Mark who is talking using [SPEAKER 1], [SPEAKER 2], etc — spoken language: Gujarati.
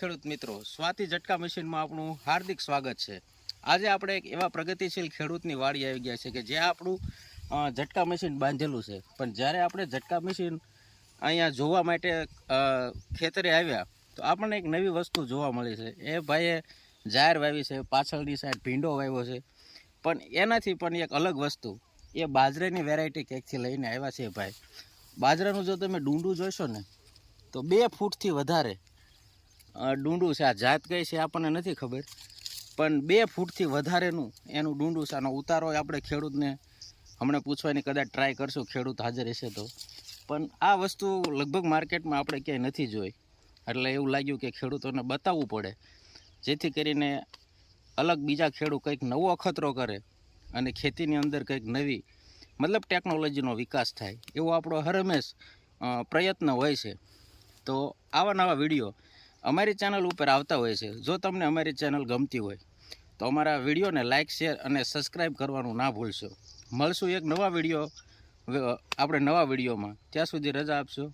[SPEAKER 1] ખેડૂત મિત્રો. સ્વાતિ ઝટકા મશીનમાં આપણું હાર્દિક સ્વાગત છે. આજે આપણે એક એવા પ્રગતિશીલ ખેડૂતની વાડી આવી ગયા છે કે જે આપણું ઝટકા મશીન બાંધેલું છે. પણ જ્યારે આપણે ઝટકા મશીન અહીંયા જોવા માટે ખેતરે આવ્યા, તો આપણને એક નવી વસ્તુ જોવા મળી છે. એ ભાઈએ જાહેર વાવી છે, પાછળની સાઈડ ભીંડો વાવ્યો છે. પણ એનાથી પણ એક અલગ વસ્તુ, એ બાજરાની વેરાયટી ક્યાંકથી લઈને આવ્યા છે ભાઈ. બાજરાનું જો તમે ડુંડું જોશો ને, તો બે ફૂટથી વધારે ડુંડું છે. આ જાત કઈ છે આપણને નથી ખબર. પણ બે ફૂટથી વધારેનું એનું ડુંડું છે. આનો ઉતારો આપણે ખેડૂતને હમણાં પૂછવાની કદાચ ટ્રાય કરશું. ખેડૂત હાજર હશે તો. પણ આ વસ્તુ લગભગ માર્કેટમાં આપણે ક્યાંય નથી જોઈ. એટલે એવું લાગ્યું કે ખેડૂતોને બતાવવું પડે. જેથી કરીને અલગ બીજા ખેડૂત કંઈક નવો અખતરો કરે અને ખેતીની અંદર કંઈક નવી, મતલબ ટેકનોલોજીનો વિકાસ થાય. એવો આપણો હરમેશ પ્રયત્ન હોય છે. તો આવા નવા વીડિયો અમારી ચેનલ ઉપર આવતા હોય છે. જો તમને અમારી ચેનલ ગમતી હોય, તો અમારા વિડીયોને લાઇક શેર અને સબસ્ક્રાઈબ કરવાનું ના ભૂલશો. મળશું એક નવા વીડિયો આપણે નવા વિડીયોમાં. ત્યાં સુધી રજા આપશો.